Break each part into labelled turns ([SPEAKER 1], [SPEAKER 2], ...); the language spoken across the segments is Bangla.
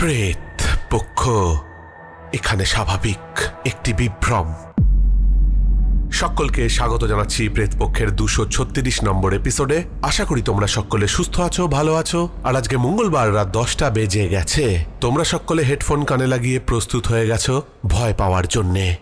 [SPEAKER 1] প্রেত পক্ষ, এখানে স্বাভাবিক একটি বিভ্রম। সকলকে স্বাগত জানাচ্ছি প্রেতপক্ষের দুশো ছত্রিশ নম্বর এপিসোডে আশা করি তোমরা সকলে সুস্থ আছো, ভালো আছো। আর আজকে মঙ্গলবার রাত দশটা বেজে গেছে। তোমরা সকলে হেডফোন কানে লাগিয়ে প্রস্তুত হয়ে গেছো ভয় পাওয়ার জন্যে।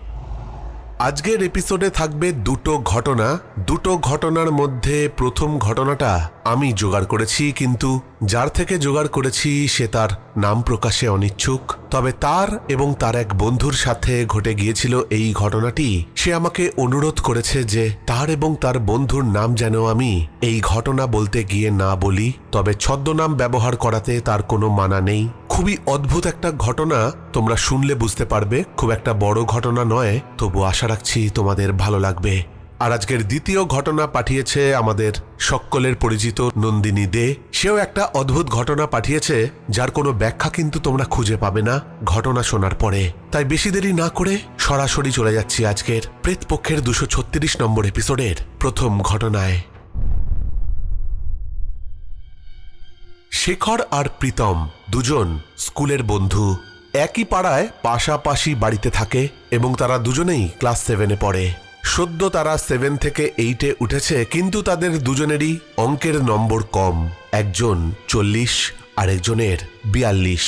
[SPEAKER 1] আজকের এপিসোডে থাকবে দুটো ঘটনা। দুটো ঘটনার মধ্যে প্রথম ঘটনাটা আমি জোগাড় করেছি, কিন্তু যার থেকে জোগাড় করেছি, সে তার নাম প্রকাশে অনিচ্ছুক। তবে তার এবং তার এক বন্ধুর সাথে ঘটে গিয়েছিল এই ঘটনাটি। সে আমাকে অনুরোধ করেছে যে তার এবং তার বন্ধুর নাম যেন আমি এই ঘটনা বলতে গিয়ে না বলি, তবে ছদ্মনাম ব্যবহার করাতে তার কোনো মানা নেই। খুবই অদ্ভুত একটা ঘটনা, তোমরা শুনলে বুঝতে পারবে। খুব একটা বড় ঘটনা নয়, তবু আশা রাখছি তোমাদের ভালো লাগবে। আর আজকের দ্বিতীয় ঘটনা পাঠিয়েছে আমাদের সকলের পরিচিত নন্দিনী দে। সেও একটা অদ্ভুত ঘটনা পাঠিয়েছে, যার কোনো ব্যাখ্যা কিন্তু তোমরা খুঁজে পাবে না ঘটনা শোনার পরে। তাই বেশি দেরি না করে সরাসরি চলে যাচ্ছি আজকের প্রেতপক্ষের দুশো ছত্রিশ নম্বর এপিসোডের প্রথম ঘটনায়। শেখর আর প্রীতম দুজন স্কুলের বন্ধু। একই পাড়ায় পাশাপাশি বাড়িতে থাকে এবং তারা দুজনেই ক্লাস সেভেনে পড়ে। সদ্য তারা সেভেন থেকে এইটে উঠেছে, কিন্তু তাদের দুজনেরই অঙ্কের নম্বর কম। একজন চল্লিশ, আরেকজনের বিয়াল্লিশ।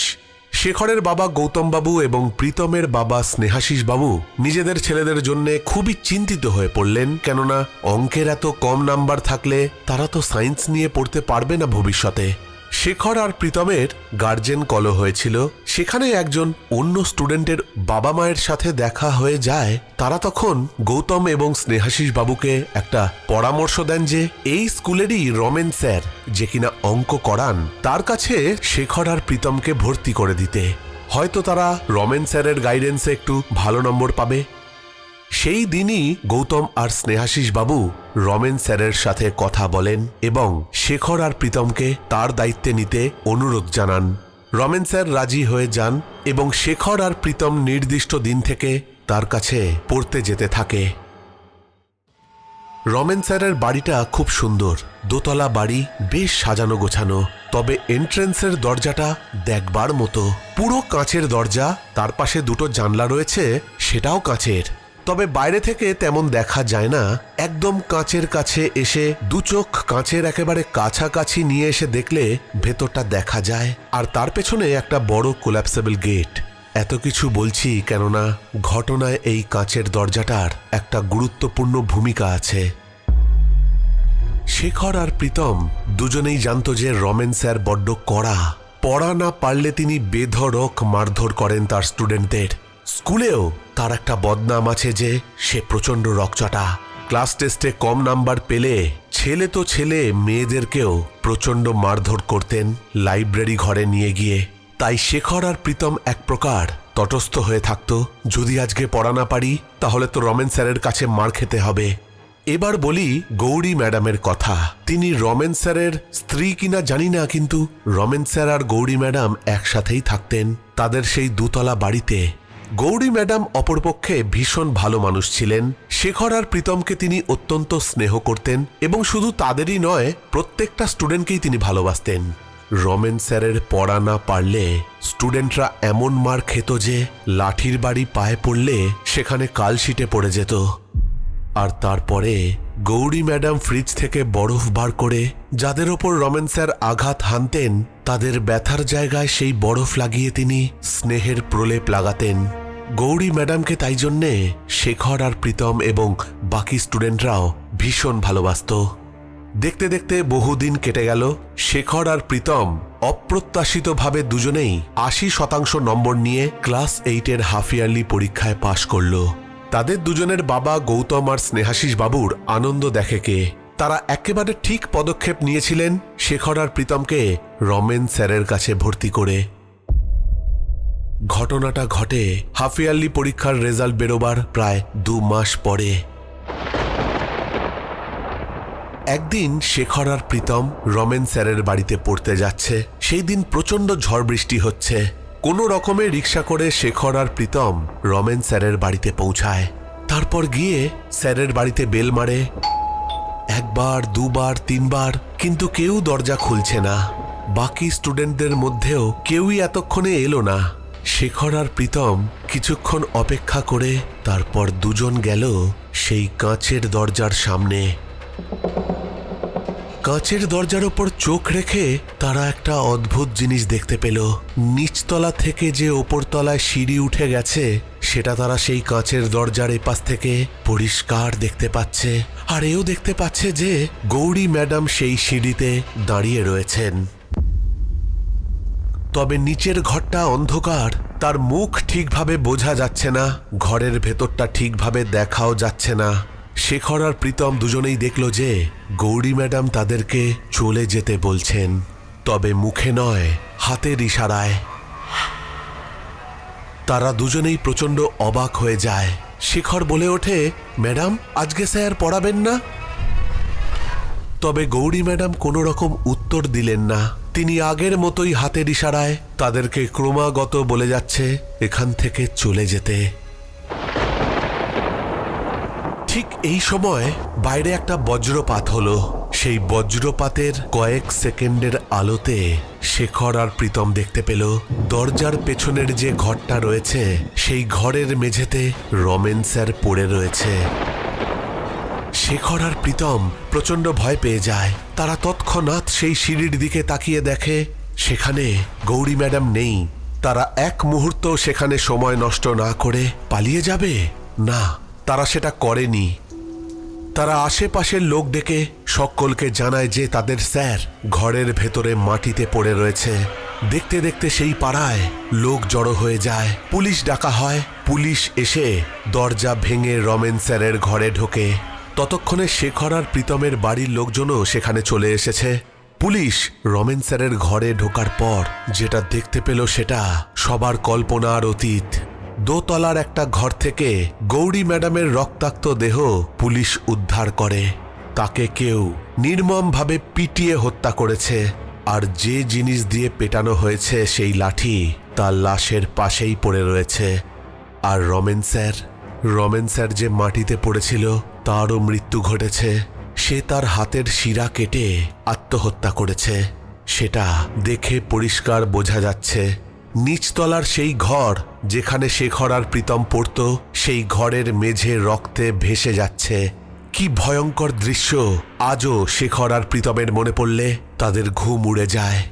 [SPEAKER 1] শেখরের বাবা গৌতমবাবু এবং প্রীতমের বাবা স্নেহাশিস বাবু নিজেদের ছেলেদের জন্য খুবই চিন্তিত হয়ে পড়লেন, কেননা অঙ্কের এত কম নাম্বার থাকলে তারা তো সায়েন্স নিয়ে পড়তে পারবে না ভবিষ্যতে। শেখর আর প্রীতমের গার্জেন কল হয়েছিল। সেখানে একজন অন্য স্টুডেন্টের বাবা মায়ের সাথে দেখা হয়ে যায়। তারা তখন গৌতম এবং স্নেহাশিস বাবুকে একটা পরামর্শ দেন যে এই স্কুলেরই রমেন স্যার, যে কিনা অঙ্ক করান, তার কাছে শেখর আর প্রীতমকে ভর্তি করে দিতে। হয়তো তারা রমেন স্যারের গাইডেন্সে একটু ভালো নম্বর পাবে। সেই দিনই গৌতম আর স্নেহাশিস বাবু রমেন স্যারের সাথে কথা বলেন এবং শেখর আর প্রীতমকে তার দায়িত্বে নিতে অনুরোধ জানান। রমেন স্যার রাজি হয়ে যান এবং শেখর আর প্রীতম নির্দিষ্ট দিন থেকে তার কাছে পড়তে যেতে থাকে। রমেন স্যারের বাড়িটা খুব সুন্দর। দোতলা বাড়ি, বেশ সাজানো গোছানো। তবে এন্ট্রেন্সের দরজাটা দেখবার মতো। পুরো কাঁচের দরজা, তার পাশে দুটো জানলা রয়েছে, সেটাও কাঁচের। তবে বাইরে থেকে তেমন দেখা যায় না। একদম কাঁচের কাছে এসে দু চোখ কাঁচের একেবারে কাছাকাছি নিয়ে এসে দেখলে ভেতরটা দেখা যায়। আর তার পেছনে একটা বড় কোল্যাপসেবল গেট এত কিছু বলছি কেননা ঘটনায় এই কাঁচের দরজাটার একটা গুরুত্বপূর্ণ ভূমিকা আছে। শেখর আর প্রীতম দুজনেই জানত যে রমেন স্যার বড্ড কড়া। পড়া না পারলে তিনি বেধরক মারধর করেন তার স্টুডেন্টদের স্কুলেও তার একটা বদনাম আছে যে সে প্রচণ্ড রকচটা। ক্লাস টেস্টে কম নাম্বার পেলে ছেলে তো ছেলে, মেয়েদেরকেও প্রচণ্ড মারধর করতেন লাইব্রেরি ঘরে নিয়ে গিয়ে। তাই শেখর আর প্রীতম এক প্রকার তটস্থ হয়ে থাকতো। যদি আজকে পড়া না পারি, তাহলে তো রমেন স্যারের কাছে মার খেতে হবে। এবার বলি গৌরী ম্যাডামের কথা। তিনি রমেন স্যারের স্ত্রী কিনা জানি না, কিন্তু রমেন স্যার আর গৌরী ম্যাডাম একসাথেই থাকতেন। তাদের সেই দুতলা বাড়িতে গৌরী ম্যাডাম অপরপক্ষে ভীষণ ভালো মানুষ ছিলেন। শেখর আর প্রীতমকে তিনি অত্যন্ত স্নেহ করতেন এবং শুধু তাদেরই নয়, প্রত্যেকটা স্টুডেন্টকেই তিনি ভালোবাসতেন। রমেন স্যারের পড়া না পারলে স্টুডেন্টরা এমন মার খেত যে লাঠির বাড়ি পায়ে পড়লে সেখানে কালশিটে পড়ে যেত। আর তারপরে গৌরী ম্যাডাম ফ্রিজ থেকে বরফ বার করে যাদের ওপর রমেন স্যার আঘাত হানতেন, তাদের ব্যথার জায়গায় সেই বরফ লাগিয়ে তিনি স্নেহের প্রলেপ লাগাতেন। গৌরী ম্যাডামকে তাই জন্যে শেখর আর প্রীতম এবং বাকি স্টুডেন্টরাও ভীষণ ভালোবাসত। দেখতে দেখতে বহুদিন কেটে গেল, শেখর আর প্রীতম অপ্রত্যাশিতভাবে দুজনেই আশি শতাংশ নম্বর নিয়ে ক্লাস এইটের হাফ ইয়ারলি পরীক্ষায় পাশ করল। তাদের দুজনের বাবা গৌতম আর স্নেহাশিস বাবুর আনন্দ দেখে কে। তারা একেবারে ঠিক পদক্ষেপ নিয়েছিলেন শেখর আর প্রীতমকে রমেন স্যারের কাছে ভর্তি করে। ঘটনাটা ঘটে হাফ পরীক্ষার রেজাল্ট বেরোবার প্রায় দু মাস পরে। একদিন শেখর আর প্রীতম রমেন স্যারের বাড়িতে পড়তে যাচ্ছে। সেই দিন প্রচণ্ড ঝড় বৃষ্টি হচ্ছে। কোনো রকমে রিক্সা করে শেখর আর প্রীতম রমেন স্যারের বাড়িতে পৌঁছায়। তারপর গিয়ে স্যারের বাড়িতে বেল মারে। একবার, দুবার, তিনবার, কিন্তু কেউ দরজা খুলছে না। বাকি স্টুডেন্টদের মধ্যেও কেউই এতক্ষণে এলো না। শেখর আর প্রীতম কিছুক্ষণ অপেক্ষা করে তারপর দুজন গেল সেই কাঁচের দরজার সামনে। কাঁচের দরজার ওপর চোখ রেখে তারা একটা অদ্ভুত জিনিস দেখতে পেল। নিচতলা থেকে যে ওপরতলায় সিঁড়ি উঠে গেছে, সেটা তারা সেই কাঁচের দরজার এপাশ থেকে পরিষ্কার দেখতে পাচ্ছে। আর এও দেখতে পাচ্ছে যে গৌরী ম্যাডাম সেই সিঁড়িতে দাঁড়িয়ে রয়েছেন। তবে নিচের ঘরটা অন্ধকার। তার মুখ ঠিকভাবে বোঝা যাচ্ছে না, ঘরের ভেতরটা ঠিকভাবে দেখাও যাচ্ছে না। শেখর আর প্রীতম দুজনেই দেখল যে গৌরী ম্যাডাম তাদেরকে চলে যেতে বলছেন, তবে মুখে নয়, হাতের ইশারায়। তারা দুজনেই প্রচণ্ড অবাক হয়ে যায়। শেখর বলে ওঠে, ম্যাডাম, আজকে স্যার পড়াবেন না? তবে গৌরী ম্যাডাম কোনো রকম উত্তর দিলেন না। তিনি আগের মতোই হাতের ইশারায় তাদেরকে ক্রমাগত বলে যাচ্ছে, এখান থেকে চলে যেতে। ঠিক এই সময় বাইরে একটা বজ্রপাত হলো। সেই বজ্রপাতের কয়েক সেকেন্ডের আলোতে শেখর আর প্রীতম দেখতে পেল, দরজার পেছনের যে ঘরটা রয়েছে, সেই ঘরের মেঝেতে রমেন স্যার পড়ে রয়েছে। শেখর আর প্রীতম প্রচণ্ড ভয় পেয়ে যায়। তারা তৎক্ষণাৎ সেই সিঁড়ির দিকে তাকিয়ে দেখে, সেখানে গৌরী ম্যাডাম নেই। তারা এক মুহূর্ত সেখানে সময় নষ্ট না করে পালিয়ে যাবে? না, তারা সেটা করেনি। তারা আশেপাশের লোক ডেকে সকলকে জানায় যে তাদের স্যার ঘরের ভেতরে মাটিতে পড়ে রয়েছে। দেখতে দেখতে সেই পাড়ায় লোক জড়ো হয়ে যায়। পুলিশ ডাকা হয়। পুলিশ এসে দরজা ভেঙে রমেন স্যারের ঘরে ঢোকে। ততক্ষণে শেখর আর প্রীতমের বাড়ির লোকজনও সেখানে চলে এসেছে। পুলিশ রমেন স্যারের ঘরে ঢোকার পর যেটা দেখতে পেল সেটা সবার কল্পনার অতীত। দোতলার একটা ঘর থেকে গৌরী ম্যাডামের রক্তাক্ত দেহ পুলিশ উদ্ধার করে। তাকে কেউ নির্মমভাবে পিটিয়ে হত্যা করেছে। আর যে জিনিস দিয়ে পেটানো হয়েছে সেই লাঠি তার লাশের পাশেই পড়ে রয়েছে। আর রমেন স্যার রমেন স্যার যে মাটিতে পড়েছিল, তারও মৃত্যু ঘটেছে। সে তার হাতের শিরা কেটে আত্মহত্যা করেছে। সেটা দেখে পরিষ্কার বোঝা যাচ্ছে। নিচতলার সেই ঘর যেখানে শেখর আর প্রীতম পড়ত, সেই ঘরের মেঝে রক্তে ভেসে যাচ্ছে। কি ভয়ঙ্কর দৃশ্য! আজও শেখর আর প্রীতমের মনে পড়লে তাদের ঘুম উড়ে যায়।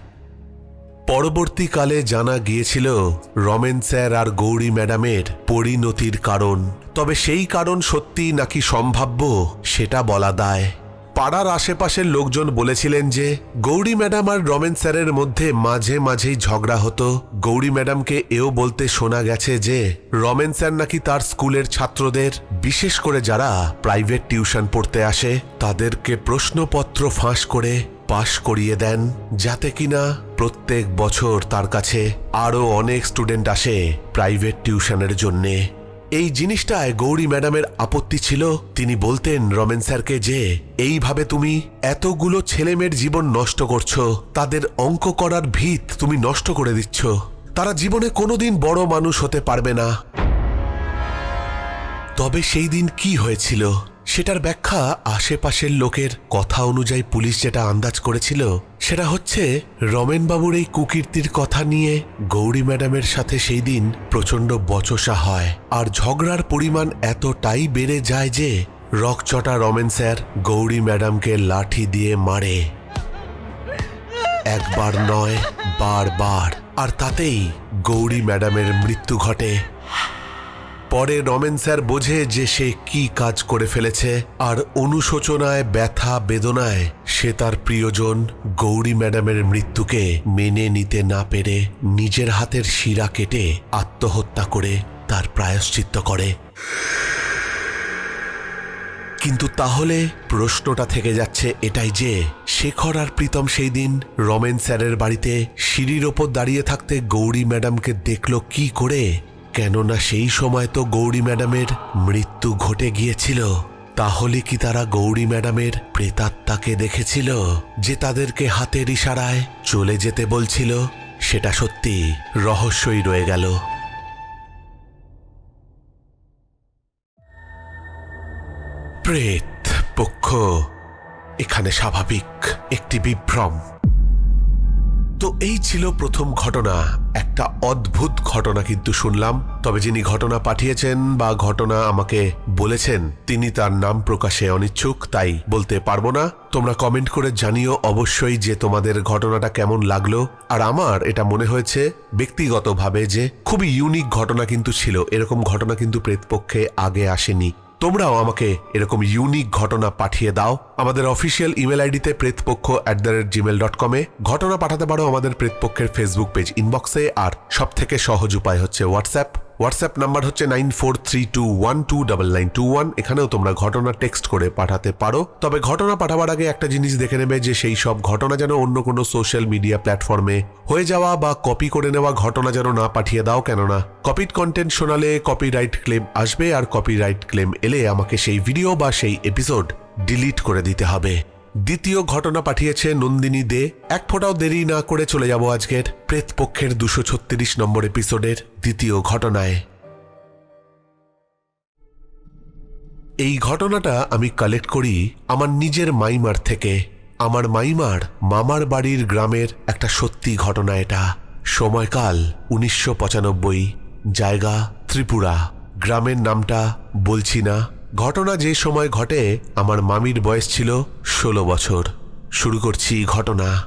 [SPEAKER 1] পরবর্তীকালে জানা গিয়েছিল রমেন স্যার আর গৌরী ম্যাডামের পরিণতির কারণ। তবে সেই কারণ সত্যি নাকি সম্ভাব্য, সেটা বলা দায়। পাড়ার আশেপাশের লোকজন বলেছিলেন যে, গৌরী ম্যাডাম আর রমেন স্যারের মধ্যে মাঝে মাঝেই ঝগড়া হতো। গৌরী ম্যাডামকে এও বলতে শোনা গেছে যে, রমেন স্যার নাকি তার স্কুলের ছাত্রদের, বিশেষ করে যারা প্রাইভেট টিউশন পড়তে আসে, তাদেরকে প্রশ্নপত্র ফাঁস করে পাশ করিয়ে দেন, যাতে কিনা প্রত্যেক বছর তার কাছে আরও অনেক স্টুডেন্ট আসে প্রাইভেট টিউশনের জন্যে। এই জিনিসটায় গৌরী ম্যাডামের আপত্তি ছিল। তিনি বলতেন, রমেন স্যারকে যে এইভাবে তুমি এতগুলো ছেলেমেয়ের জীবন নষ্ট করছ, তাদের অঙ্ক করার ভিত তুমি নষ্ট করে দিচ্ছ। তারা জীবনে কোনোদিন বড় মানুষ হতে পারবে না। তবে সেই দিন কি হয়েছিল? সেটার ব্যাখ্যা আশেপাশের লোকের কথা অনুযায়ী পুলিশ যেটা আন্দাজ করেছিল, সেটা হচ্ছে রমেনবাবুর এই কুকীর্তির কথা নিয়ে গৌরী ম্যাডামের সাথে সেই দিন প্রচণ্ড বচসা হয়। আর ঝগড়ার পরিমাণ এতটাই বেড়ে যায় যে রকচটা রমেন স্যার গৌরী ম্যাডামকে লাঠি দিয়ে মারে। একবার নয়, বারবার। আর তাতেই গৌরী ম্যাডামের মৃত্যু ঘটে। পরে রমেন স্যার বোঝে যে সে কি কাজ করে ফেলেছে, আর অনুশোচনায়, ব্যথা, বেদনায় সে তার প্রিয়জন গৌরী ম্যাডামের মৃত্যুকে মেনে নিতে না পেরে নিজের হাতের শিরা কেটে আত্মহত্যা করে তার প্রায়শ্চিত্ত করে। কিন্তু তাহলে প্রশ্নটা থেকে যাচ্ছে এটাই যে, শেখর আর প্রীতম সেই দিন রমেন স্যারের বাড়িতে সিঁড়ির ওপর দাঁড়িয়ে থাকতে গৌরী ম্যাডামকে দেখল কি করে? কেননা সেই সময় তো গৌরী ম্যাডামের মৃত্যু ঘটে গিয়েছিল। তাহলে কি তারা গৌরী ম্যাডামের প্রেতাত্মাকে দেখেছিল, যে তাদেরকে হাতের ইশারায় চলে যেতে বলছিল? সেটা সত্যি রহস্যই রয়ে গেল। প্রেত পক্ষ, এখানে স্বাভাবিক একটি বিভ্রম। তো এই ছিল প্রথম ঘটনা। একটা অদ্ভুত ঘটনা কিন্তু শুনলাম। তবে যিনি ঘটনা পাঠিয়েছেন বা ঘটনা আমাকে বলেছেন, তিনি তার নাম প্রকাশে অনিচ্ছুক, তাই বলতে পারব না। তোমরা কমেন্ট করে জানিও অবশ্যই যে তোমাদের ঘটনাটা কেমন লাগল। আর আমার এটা মনে হয়েছে ব্যক্তিগতভাবে যে খুবই ইউনিক ঘটনা কিন্তু ছিল। এরকম ঘটনা কিন্তু প্রেতপক্ষে আগে আসেনি। তোমরাও আমাকে এরকম ইউনিক ঘটনা পাঠিয়ে দাও। আমাদের অফিসিয়াল ইমেল আইডিতে Pretpaksha at the rate Gmail dot কমে ঘটনা পাঠাতে পারো আমাদের প্রেতপক্ষের ফেসবুক পেজ ইনবক্সে আর সব থেকে সহজ উপায় হচ্ছে হোয়াটসঅ্যাপ হোয়াটসঅ্যাপ নাম্বার হচ্ছে nine four three two one two double nine two one এখানেও তোমরা ঘটনা টেক্সট করে পাঠাতে পারো। তবে ঘটনা পাঠাবার আগে একটা জিনিস দেখে নেবে যে সেই সব ঘটনা যেন অন্য কোনো সোশ্যাল মিডিয়া প্ল্যাটফর্মে হয়ে যাওয়া বা কপি করে নেওয়া ঘটনা যেন না পাঠিয়ে দাও, কেননা কপিড কন্টেন্ট শোনালে কপিরাইট ক্লেম আসবে আর কপিরাইট ক্লেম এলে আমাকে সেই ভিডিও বা সেই এপিসোড ডিলিট করে দিতে হবে। দ্বিতীয় ঘটনা পাঠিয়েছে নন্দিনী দে। এক ফোঁটাও দেরি না করে চলে যাব আজকের প্রেতপক্ষের দুশো ছত্রিশ নম্বর এপিসোডের দ্বিতীয় ঘটনায়। এই ঘটনাটা আমি কালেক্ট করি আমার নিজের মাইমার থেকে। আমার মাইমার মামার বাড়ির গ্রামের একটা সত্যি ঘটনা এটা। সময়কাল উনিশশো পঁচানব্বই, জায়গা ত্রিপুরা। গ্রামের নামটা বলছি না। ঘটনা যে সময় ঘটে, আমার মামির বয়স ছিল ষোলো বছর। শুরু করছি ঘটনা।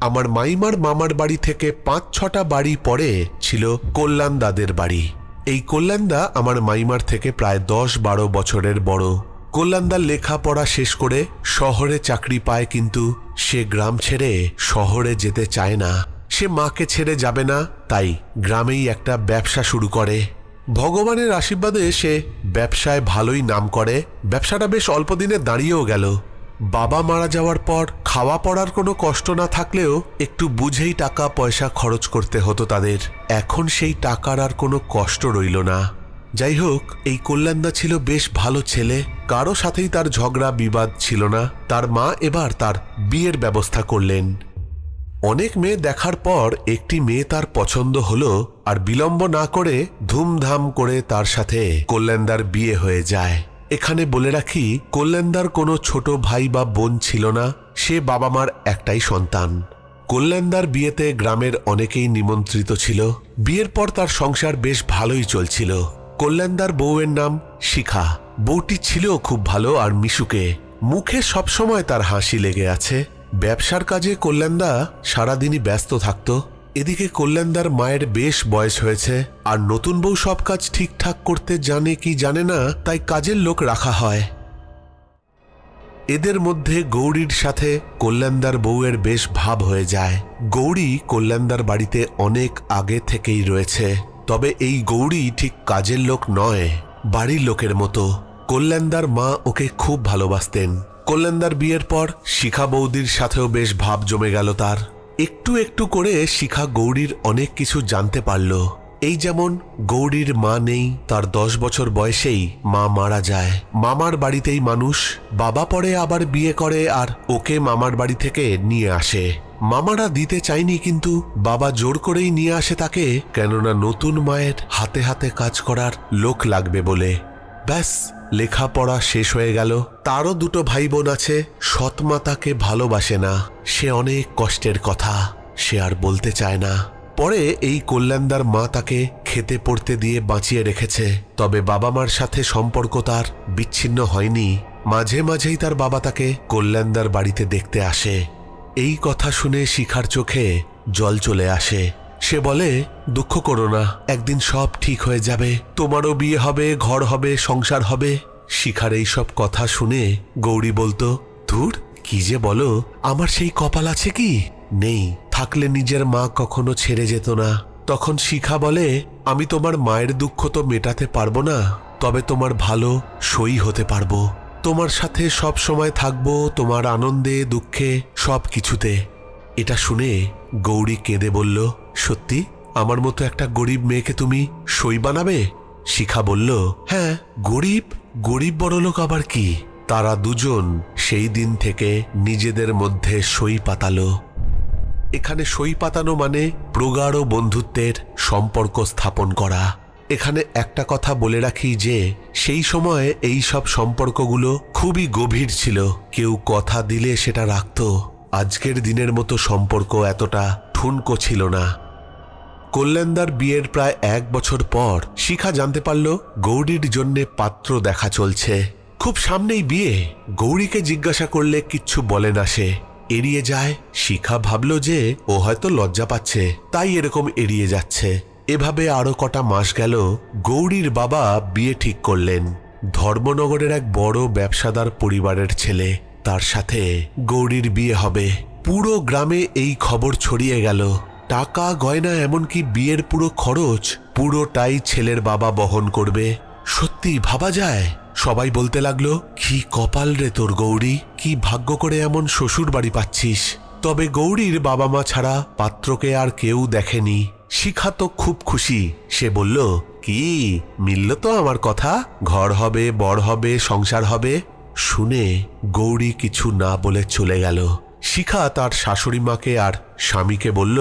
[SPEAKER 1] আমার মাইমার মামার বাড়ি থেকে পাঁচ ছটা বাড়ি পরে ছিল কল্যাণ দাদের বাড়ি। এই কল্যাণদা আমার মাইমার থেকে প্রায় দশ বারো বছরের বড়। কল্যাণদার লেখাপড়া শেষ করে শহরে চাকরি পায় কিন্তু সে গ্রাম ছেড়ে শহরে যেতে চায় না। সে মাকে ছেড়ে যাবে না, তাই গ্রামেই একটা ব্যবসা শুরু করে। ভগবানের আশীর্বাদে সে ব্যবসায় ভালোই নাম করে। ব্যবসাটা বেশ অল্প দিনে দাঁড়িয়েও গেল। বাবা মারা যাওয়ার পর খাওয়া পড়ার কোনো কষ্ট না থাকলেও একটু বুঝেই টাকা পয়সা খরচ করতে হতো তাদের। এখন সেই টাকার আর কোনো কষ্ট রইল না। যাই হোক, এই কল্যাণদা ছিল বেশ ভালো ছেলে। কারও সাথেই তার ঝগড়া বিবাদ ছিল না। তার মা এবার তার বিয়ের ব্যবস্থা করলেন। অনেক মেয়ে দেখার পর একটি মেয়ে তার পছন্দ হলো আর বিলম্ব না করে ধুমধাম করে তার সাথে কল্যাণদার বিয়ে হয়ে যায়। এখানে বলে রাখি, কল্যাণদার কোনো ছোট ভাই বা বোন ছিল না, সে বাবা মার একটাই সন্তান। কল্যাণদার বিয়েতে গ্রামের অনেকেই নিমন্ত্রিত ছিল। বিয়ের পর তার সংসার বেশ ভালোই চলছিল। কল্যাণদার বউয়ের নাম শিখা। বউটি ছিল খুব ভালো আর মিশুকে। মুখে সবসময় তার হাসি লেগে আছে। ব্যবসার কাজে কল্যাণদা সারাদিনই ব্যস্ত থাকত। এদিকে কল্যাণদার মায়ের বেশ বয়স হয়েছে, আর নতুন বউ সব কাজ ঠিকঠাক করতে জানে কি জানে না, তাই কাজের লোক রাখা হয়। এদের মধ্যে গৌরীর সাথে কল্যাণদার বউয়ের বেশ ভাব হয়ে যায়। গৌরী কল্যাণদার বাড়িতে অনেক আগে থেকেই রয়েছে, তবে এই গৌরী ঠিক কাজের লোক নয়, বাড়ির লোকের মতো। কল্যাণদার মা ওকে খুব ভালোবাসতেন। কল্যাণদার বিয়ের পর শিখা বৌদির সাথেও বেশ ভাব জমে গেল তার। একটু একটু করে শিখা গৌরীর অনেক কিছু জানতে পারল। এই যেমন গৌরীর মা নেই, তার দশ বছর বয়সেই মা মারা যায়। মামার বাড়িতেই মানুষ, বাবা পরে আবার বিয়ে করে আর ওকে মামার বাড়ি থেকে নিয়ে আসে। মামারা দিতে চায়নি কিন্তু বাবা জোর করেই নিয়ে আসে তাকে, কেননা নতুন মায়ের হাতে হাতে কাজ করার লোক লাগবে বলে। ব্যাস লেখাপড়া শেষ হয়ে গেল। তারও দুটো ভাই বোন আছে সৎমা তাকে ভালোবাসে না। সে অনেক কষ্টের কথা, সে আর বলতে চায় না। পরে এই কল্যাণদার মা তাকে খেতে পড়তে দিয়ে বাঁচিয়ে রেখেছে। তবে বাবা মার সাথে সম্পর্ক তার বিচ্ছিন্ন হয়নি। মাঝে মাঝেই তার বাবা তাকে কল্যাণদার বাড়িতে দেখতে আসে। এই কথা শুনে শিখার চোখে জল চলে আসে। সে বলে, দুঃখ করো না, একদিন সব ঠিক হয়ে যাবে। তোমারও বিয়ে হবে, ঘর হবে, সংসার হবে। শিখার এই সব কথা শুনে গৌরী বলতো, ধুর, কি যে বলো, আমার সেই কপাল আছে কি? নেই, থাকলে নিজের মা কখনো ছেড়ে যেত না। তখন শিখা বলে, আমি তোমার মায়ের দুঃখ তো মেটাতে পারব না, তবে তোমার ভালো সই হতে পারব। তোমার সাথে সব সময় থাকব, তোমার আনন্দে, দুঃখে, সব কিছুতে। এটা শুনে গৌরী কেঁদে বলল, সত্যি? আমার মতো একটা গরিব মেয়েকে তুমি সই বানাবে? শিখা বলল হ্যাঁ গরিব গরিব বড়লোক আবার কি? তারা দুজন সেই দিন থেকে নিজেদের মধ্যে সই পাতালো। এখানে সই পাতানো মানে প্রগাঢ় বন্ধুত্বের সম্পর্ক স্থাপন করা। এখানে একটা কথা বলে রাখি যে, সেই সময়ে এই সব সম্পর্কগুলো খুবই গভীর ছিল। কেউ কথা দিলে সেটা রাখত। আজকের দিনের মতো সম্পর্ক এতটা ঠুনকো ছিল না। কল্যাণদার বিয়ের প্রায় এক বছর পর শিখা জানতে পারল গৌরীর জন্যে পাত্র দেখা চলছে। খুব সামনেই বিয়ে। গৌরীকে জিজ্ঞাসা করলে কিচ্ছু বলে না সে। এড়িয়ে যায়। শিখা ভাবল যে ও হয়তো লজ্জা পাচ্ছে। তাই এরকম এড়িয়ে যাচ্ছে। এভাবে আরও কটা মাস গেল, গৌরীর বাবা বিয়ে ঠিক করলেন। ধর্মনগরের এক বড় ব্যবসাদার পরিবারের ছেলে। তার সাথে গৌরীর বিয়ে হবে। পুরো গ্রামে এই খবর ছড়িয়ে গেল। টাকা, গয়না, এমনকি বিয়ের পুরো খরচ পুরোটাই ছেলের বাবা বহন করবে। সত্যি ভাবা যায়? সবাই বলতে লাগল, কি কপাল রে তোর গৌরী? কি ভাগ্য করে এমন শ্বশুর বাড়ি পাচ্ছিস? তবে গৌরীর বাবা মা ছাড়া পাত্রকে আর কেউ দেখেনি। শিখা তো খুব খুশি। সে বলল, কি, মিলল তো আমার কথা? ঘর হবে, বর হবে, সংসার হবে। শুনে গৌরী কিছু না বলে চলে গেল। শিখা তার শাশুড়ি মাকে আর স্বামীকে বলল,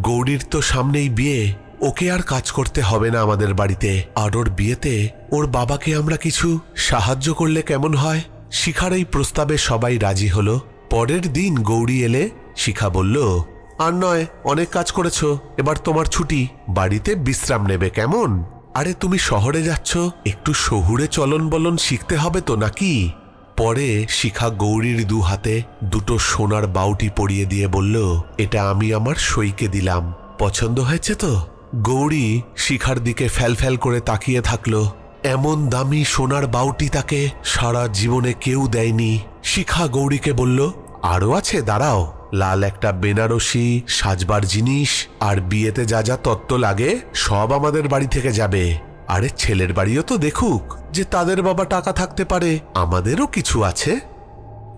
[SPEAKER 1] গৌরীর তো সামনেই বিয়ে, ওকে আর কাজ করতে হবে না আমাদের বাড়িতে। আর ওর বিয়েতে ওর বাবাকে আমরা কিছু সাহায্য করলে কেমন হয়? শিখার এই প্রস্তাবে সবাই রাজি হলো। পরের দিন গৌরী এলে শিখা বলল, আর নয়, অনেক কাজ করেছ, এবার তোমার ছুটি। বাড়িতে বিশ্রাম নেবে কেমন? আরে তুমি শহরে যাচ্ছ, একটু শহুরে চলন বলন শিখতে হবে তো নাকি? পরে শিখা গৌরীর দু হাতে দুটো সোনার বাউটি পরিয়ে দিয়ে বলল, এটা আমি আমার সইকে দিলাম। পছন্দ হয়েছে তো? গৌরী শিখার দিকে ফ্যাল করে তাকিয়ে থাকল। এমন দামি সোনার বাউটি তাকে সারা জীবনে কেউ দেয়নি। শিখা গৌরীকে বলল আরও আছে, দাঁড়াও। লাল একটা বেনারসি, সাজবার জিনিস, আর বিয়েতে যা যা তত্ত্ব লাগে, সব আমাদের বাড়ি থেকে যাবে। আরে ছেলের বাড়িও তো দেখুক যে তাদের বাবা টাকা থাকতে পারে। আমাদেরও কিছু আছে।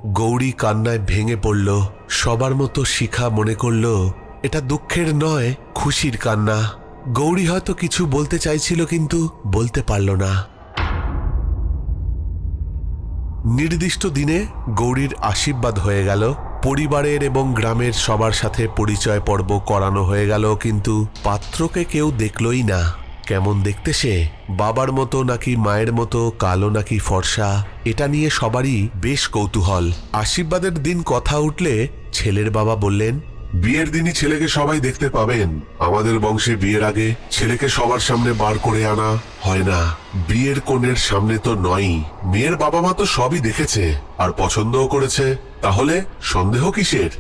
[SPEAKER 1] গৌরী কান্নায় ভেঙে পড়ল, সবার মতো শিখা মনে করল, এটা দুঃখের নয়, খুশির কান্না। গৌরী হয়তো কিছু বলতে চাইছিল কিন্তু বলতে পারল না। নির্দিষ্ট দিনে গৌরীর আশীর্বাদ হয়ে গেল। পরিবারের এবং গ্রামের সবার সাথে পরিচয় পর্ব করানো হয়ে গেল, কিন্তু পাত্রকে কেউ দেখলই না। কেমন দেখতে সে? বাবার মতো নাকি মায়ের মতো কালো নাকি ফর্সা? এটা নিয়ে সবারই বেশ কৌতূহল। আশীর্বাদের দিন কথা উঠলে ছেলের বাবা বললেন
[SPEAKER 2] বিয়ের দিনই ছেলেকে সবাই দেখতে পাবেন। আমাদের বংশে বিয়ের আগে ছেলেকে সবার সামনে বার করে আনা হয় না। বিয়ের কোণের সামনে তো নয়ই। মেয়ের বাবা মা তো সবই দেখেছে আর পছন্দও করেছে। তাহলে সন্দেহ কিসের?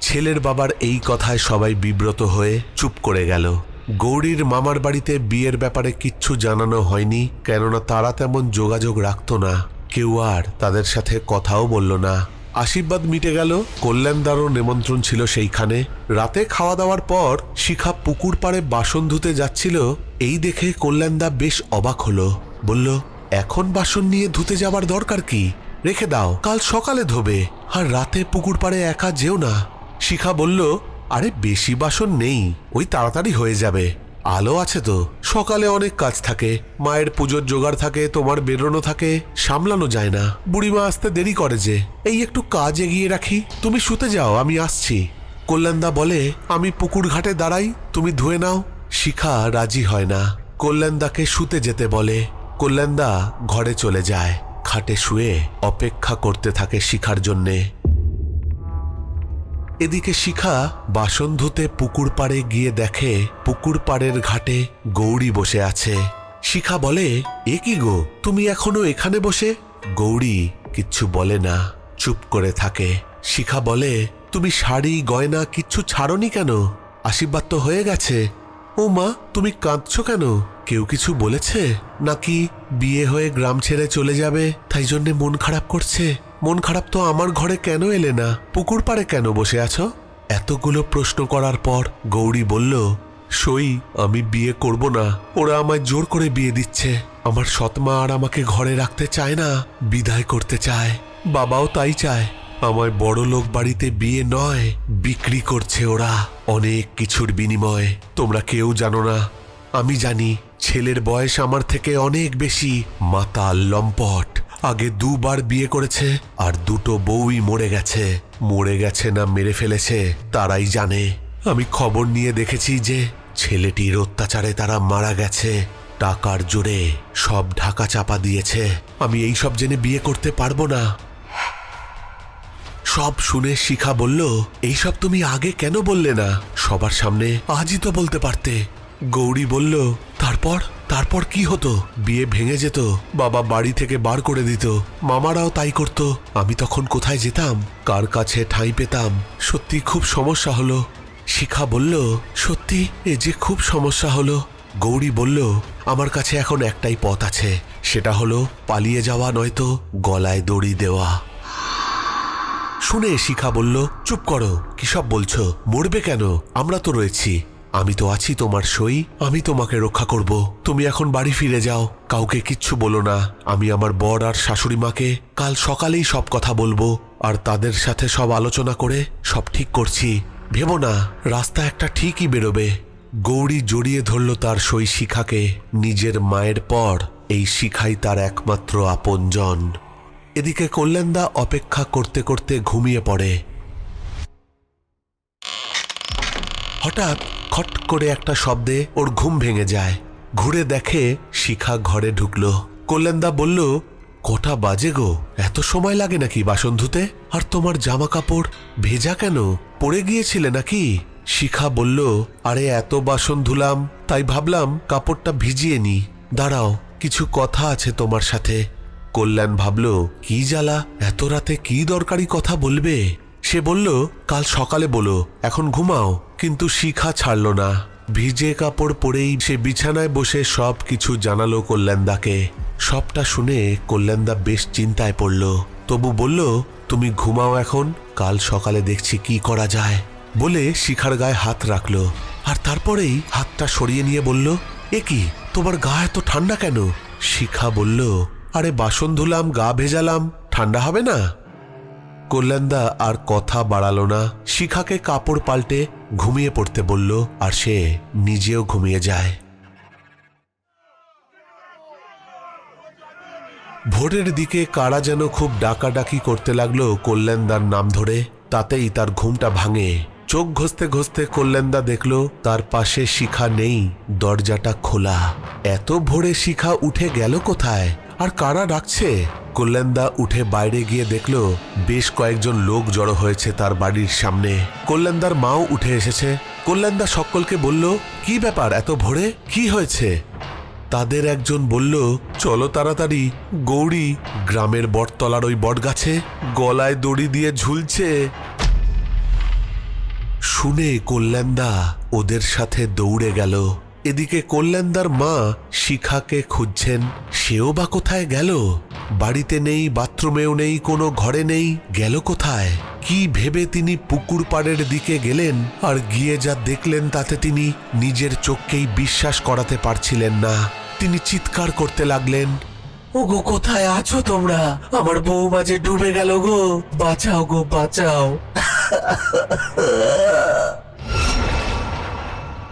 [SPEAKER 1] ছেলের বাবার এই কথায় সবাই বিব্রত হয়ে চুপ করে গেল। গৌরীর মামার বাড়িতে বিয়ের ব্যাপারে কিচ্ছু জানানো হয়নি, কেননা তারা তেমন যোগাযোগ রাখত না। কেউ আর তাদের সাথে কথাও বলল না। আশীর্বাদ মিটে গেল, কল্যাণদারও নিমন্ত্রণ ছিল সেইখানে। রাতে খাওয়া দাওয়ার পর শিখা পুকুর পাড়ে বাসন ধুতে যাচ্ছিল, এই দেখে কল্যাণদা বেশ অবাক হলো। বলল, এখন বাসন নিয়ে ধুতে যাবার দরকার কি? রেখে দাও, কাল সকালে ধোবে, আর রাতে পুকুর পাড়ে একা যেও না। শিখা বলল আরে বেশি বাসন নেই, ওই তাড়াতাড়ি হয়ে যাবে। আলো আছে তো, সকালে অনেক কাজ থাকে, মায়ের পুজোর জোগাড় থাকে, তোমার বেরোনো থাকে, সামলানো যায় না। বুড়িমা আসতে দেরি করে যে। এই একটু কাজ এগিয়ে রাখি, তুমি শুতে যাও, আমি আসছি। কল্যাণদা বলে, আমি পুকুর ঘাটে দাঁড়াই, তুমি ধুয়ে নাও। শিখা রাজি হয় না। কল্যাণদাকে শুতে যেতে বলে। কল্যাণদা ঘরে চলে যায়। খাটে শুয়ে অপেক্ষা করতে থাকে শিখার জন্যে। এদিকে শিখা বাসন ধুতে পুকুর পাড়ে গিয়ে দেখে, পুকুর পাড়ের ঘাটে গৌরী বসে আছে। শিখা বলে, এ কি গো, তুমি এখনও এখানে বসে? গৌরী কিচ্ছু বলে না, চুপ করে থাকে। শিখা বলে, তুমি শাড়ি, গয়না কিচ্ছু ছাড়নি কেন? আশীর্বাদ তো হয়ে গেছে। ও মা, তুমি কাঁদছো কেন? কেউ কিছু বলেছে? নাকি বিয়ে হয়ে গ্রাম ছেড়ে চলে যাবে, তাই জন্যে মন খারাপ করছে? মন খারাপ তো আমার ঘরে কেন এলে না? পুকুর পাড়ে কেন বসে আছো? এতগুলো প্রশ্ন করার পর গৌরী বলল, সই, আমি বিয়ে করব না। ওরা আমায় জোর করে বিয়ে দিচ্ছে। আমার সৎমা আর আমাকে ঘরে রাখতে চায় না, বিদায় করতে চায়। বাবাও তাই চায়। আমায় বড় লোক বাড়িতে বিয়ে নয়, বিক্রি করছে ওরা অনেক কিছুর বিনিময়ে। তোমরা কেউ জানো না। আমি জানি, ছেলের বয়স আমার থেকে অনেক বেশি, মাতাল লম্পট। আগে দুবার বিয়ে করেছে, আর দুটো বউই মরে গেছে। মরে গেছে না মেরে ফেলেছে, তারাই জানে। আমি খবর নিয়ে দেখেছি যে, ছেলেটির অত্যাচারে তারা মারা গেছে। টাকার জোরে সব ঢাকা চাপা দিয়েছে। আমি এই সব জেনে বিয়ে করতে পারব না। সব শুনে শিখা বলল, এইসব তুমি আগে কেন বললে না? সবার সামনে আজই তো বলতে পারতে। গৌরী বলল, তারপর? তারপর কি হতো? বিয়ে ভেঙে যেত, বাবা বাড়ি থেকে বার করে দিত, মামারাও তাই করত, আমি তখন কোথায় যেতাম? কার কাছে ঠাঁই পেতাম? সত্যি খুব সমস্যা হলো। শিখা বলল, সত্যি? এ যে খুব সমস্যা হলো। গৌরী বলল, আমার কাছে এখন একটাই পথ আছে, সেটা হলো পালিয়ে যাওয়া নয়তো গলায় দড়ি দেওয়া। শুনে শিখা বলল, চুপ করো, কি সব বলছো? মরবে কেন? আমরা তো রয়েছি। আমি তো আছি তোমার সই, আমি তোমাকে রক্ষা করব। তুমি এখন বাড়ি ফিরে যাও। কাউকে কিচ্ছু বলো না। আমি আমার বর আর শাশুড়ি মাকে কাল সকালেই সব কথা বলব আর তাদের সাথে সব আলোচনা করে সব ঠিক করছি। ভেবো না, রাস্তা একটা ঠিকই বেরোবে। গৌরী জড়িয়ে ধরল তার সই শিখাকে। নিজের মায়ের পর এই শিখাই তার একমাত্র আপনজন। এদিকে কল্যাণদা অপেক্ষা করতে করতে ঘুমিয়ে পড়ে। হঠাৎ খট করে একটা শব্দে ওর ঘুম ভেঙে যায়। ঘুরে দেখে শিখা ঘরে ঢুকলো। কল্যাণদা বলল, কটা বাজে গো, এত সময় লাগে নাকি বাসন ধুতে আর তোমার জামা কাপড় ভেজা কেন? পড়ে গিয়েছিলে নাকি? শিখা বলল, আরে এত বাসন ধুলাম, তাই ভাবলাম কাপড়টা ভিজিয়ে নি। দাঁড়াও, কিছু কথা আছে তোমার সাথে। কল্যাণ ভাবল, কি জ্বালা, এত রাতে কি দরকারি কথা বলবে? সে বলল, কাল সকালে বলো, এখন ঘুমাও। কিন্তু শিখা ছাড়ল না। ভিজে কাপড় পরেই সে বিছানায় বসে সব কিছু জানালো কল্যাণদাকে। সবটা শুনে কল্যাণদা বেশ চিন্তায় পড়ল। তবু বলল, তুমি ঘুমাও এখন, কাল সকালে দেখছি কি করা যায়। বলে শিখার গায়ে হাত রাখল। আর তারপরেই হাতটা সরিয়ে নিয়ে বলল, এ কি, তোমার গা এত ঠান্ডা কেন? শিখা বলল, আরে বাসন ধুলাম গা ভেজালাম, ঠান্ডা হবে না? কল্যাণদা আর কথা বাড়ালো না। শিখাকে কাপড় পাল্টে ঘুমিয়ে পড়তে বলল, আর সে নিজেও ঘুমিয়ে যায়। ভোরের দিকে কারা যেন খুব ডাকাডাকি করতে লাগল কল্যাণদার নাম ধরে। তাতেই তার ঘুমটা ভাঙে। চোখ ঘষতে ঘষতে কল্যাণদা দেখল, তার পাশে শিখা নেই, দরজাটা খোলা। এত ভোরে শিখা উঠে গেল কোথায়? আর কারা ডাকছে? কল্যাণদা উঠে বাইরে গিয়ে দেখল বেশ কয়েকজন লোক জড়ো হয়েছে তার বাড়ির সামনে। কল্যাণদার মাও উঠে এসেছে। কল্যাণদা সকলকে বলল, কি ব্যাপার, এত ভোরে? কি হয়েছে? তাদের একজন বলল, চলো তাড়াতাড়ি, গৌরী, গ্রামের বটতলার ওই বটগাছে গলায় দড়ি দিয়ে ঝুলছে। শুনে কল্যাণদা ওদের সাথে দৌড়ে গেল। এদিকে কল্যাণদার মা শিখাকে খুঁজছেন, সেও বা কোথায় গেল? বাড়িতে নেই, বাথরুমেও নেই, কোনো ঘরে নেই, গেল কোথায়? কি ভেবে তিনি পুকুর পাড়ের দিকে গেলেন? আর গিয়ে যা দেখলেন তাতে তিনি নিজের চোখকেই বিশ্বাস করাতে পারছিলেন না। তিনি চিৎকার করতে লাগলেন,
[SPEAKER 3] ওগো, কোথায় আছো তোমরা? আমার বউ মাঝে ডুবে গেল গো, বাঁচাও গো, বাঁচাও।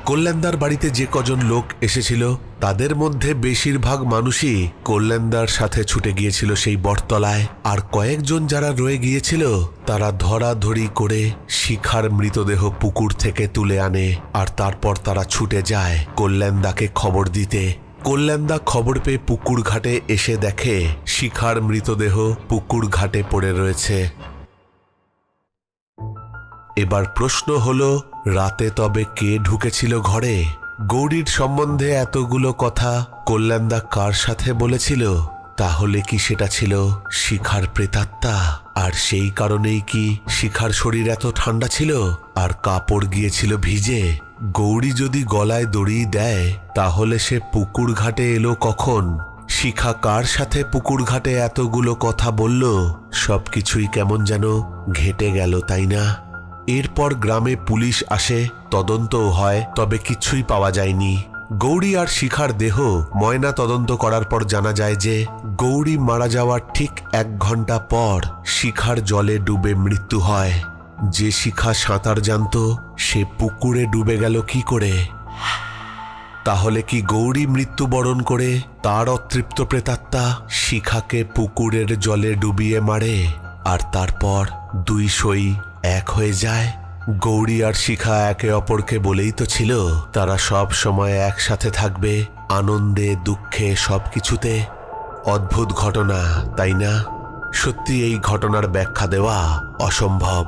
[SPEAKER 1] কল্যাণদার বাড়িতে যে কজন লোক এসেছিল তাদের মধ্যে বেশিরভাগ মানুষই কল্যাণদার সাথে ছুটে গিয়েছিল সেই বটতলায়। আর কয়েকজন যারা রয়ে গিয়েছিল, তারা ধরাধরি করে শিখার মৃতদেহ পুকুর থেকে তুলে আনে আর তারপর তারা ছুটে যায় কল্যাণদাকে খবর দিতে। কল্যাণদা খবর পেয়ে পুকুর ঘাটে এসে দেখে শিখার মৃতদেহ পুকুর ঘাটে পড়ে রয়েছে। এবার প্রশ্ন হলো, রাতে তবে কে ঢুকেছিল ঘরে? গৌরীর সম্বন্ধে এতগুলো কথা কল্যাণদা কার সাথে বলেছিল? তাহলে কি সেটা ছিল শিখার প্রেতাত্মা? আর সেই কারণেই কি শিখার শরীর এত ঠান্ডা ছিল? আর কাপড় গিয়েছিল ভিজে? গৌরী যদি গলায় দড়ি দেয়, তাহলে সে পুকুর ঘাটে এলো কখন? শিখা কার সাথে পুকুর ঘাটে এতগুলো কথা বলল? সবকিছুই কেমন যেন ঘেটে গেল, তাই না? এরপর গ্রামে পুলিশ আসে, তদন্তও হয়, তবে কিছুই পাওয়া যায়নি। গৌরী আর শিখার দেহ ময়না তদন্ত করার পর জানা যায় যে, গৌরী মারা যাওয়ার ঠিক এক ঘণ্টা পর শিখার জলে ডুবে মৃত্যু হয়। যে শিখা সাঁতার জানত, সে পুকুরে ডুবে গেল কি করে? তাহলে কি গৌরী মৃত্যুবরণ করে তার অতৃপ্ত প্রেতাত্মা শিখাকে পুকুরের জলে ডুবিয়ে মারে, আর তারপর দুই সই এক হয়ে যায়। গৌরী আর শিখা একে অপরকে বলেই তো ছিল, তারা সব সময় একসাথে থাকবে, আনন্দে, দুঃখে সব কিছুতে অদ্ভুত ঘটনা, তাই না? সত্যি এই ঘটনার ব্যাখ্যা দেওয়া অসম্ভব।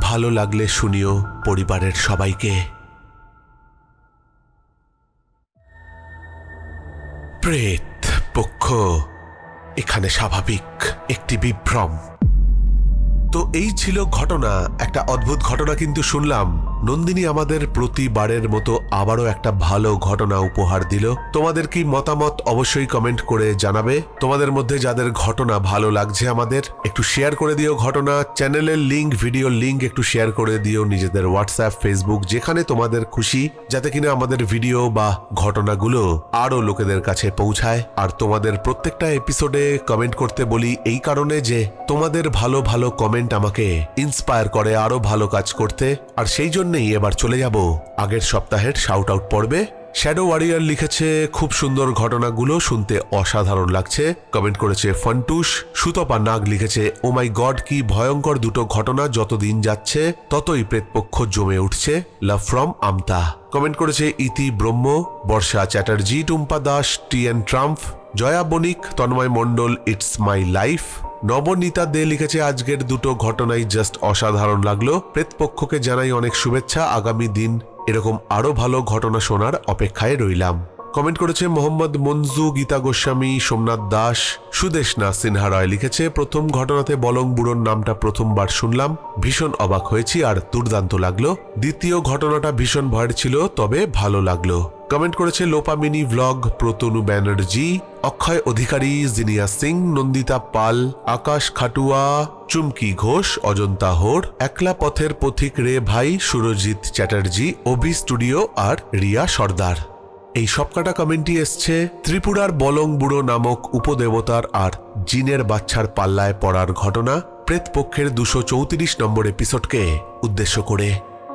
[SPEAKER 1] ভালো লাগলে শুনিও পরিবারের সবাইকে। প্রেত, পক্ষ, এখানে স্বাভাবিক, একটি বিভ্রম। তো এই ছিল ঘটনা একটা অদ্ভুত ঘটনা কিন্তু শুনলাম। নন্দিনী আমাদের প্রতিবারের মতো আবারও একটা ভালো ঘটনা উপহার দিল। তোমাদের কি মতামত অবশ্যই কমেন্ট করে জানাবে। তোমাদের মধ্যে যাদের ঘটনা ভালো লাগছে আমাদের, একটু শেয়ার করে দিও ঘটনা। চ্যানেলের লিঙ্ক ভিডিও লিঙ্ক একটু শেয়ার করে দিও নিজেদের হোয়াটসঅ্যাপ ফেসবুক যেখানে তোমাদের খুশি, যাতে কিনা আমাদের ভিডিও বা ঘটনাগুলো আরও লোকেদের কাছে পৌঁছায়। আর তোমাদের প্রত্যেকটা এপিসোডে কমেন্ট করতে বলি এই কারণে যে, তোমাদের ভালো ভালো কমেন্ট আমাকে ইন্সপায়ার করে আরও ভালো কাজ করতে। আর সেই জন্যই এবার চলে যাব। আগের সপ্তাহের শাউট আউট পর্বে। শ্যাডো ওয়ারিয়ার লিখেছে, খুব সুন্দর ঘটনাগুলো শুনতে অসাধারণ লাগছে। কমেন্ট করেছে, ফন্টুস। সুতপা নাগ লিখেছে ও মাই গড কি ভয়ঙ্কর দুটো ঘটনা যত দিন যাচ্ছে, ততই প্রেতপক্ষ জমে উঠছে। Love from Amta. কমেন্ট করেছে, Iti Brahma. Barsha Chatterjee, Tumpa Das, T N Trump Joya Banik, Tanmoy Mondal it's my life Nabanita De লিখেছে, আজকের দুটো ঘটনাই জাস্ট অসাধারণ লাগল। প্রেতপক্ষকে জানাই অনেক শুভেচ্ছা। আগামী দিন এরকম আরও ভালো ঘটনা শোনার অপেক্ষায় রইলাম। কমেন্ট করেছে, মোহাম্মদ মঞ্জু, গীতা গোস্বামী, সোমনাথ দাস সুদেশনা সিনহা রয় লিখেছে, প্রথম ঘটনাতে বলং বুড়োর নামটা প্রথমবার শুনলাম। ভীষণ অবাক হয়েছি আর দুর্দান্ত লাগল। দ্বিতীয় ঘটনাটা ভীষণ ভয়ের ছিল, তবে ভালো লাগল। কমেন্ট করেছে লোপামিনি ভ্লগ প্রতনু ব্যানার্জি, অক্ষয় অধিকারী জিনিয়া সিং, নন্দিতা পাল, আকাশ খাটুয়া, চুমকি ঘোষ, অজন্তা হোর, একলা পথের পথিক রে ভাই, সুরজিৎ চ্যাটার্জি অভি স্টুডিও আর রিয়া সর্দার। এই সবকাটা কমেন্টই এসছে, ত্রিপুরার বলং বুড়ো নামক উপদেবতার আর জিনের বাচ্চার পাল্লায় পড়ার ঘটনা, প্রেতপক্ষের দুশো চৌত্রিশ নম্বর এপিসোডকে উদ্দেশ্য করে।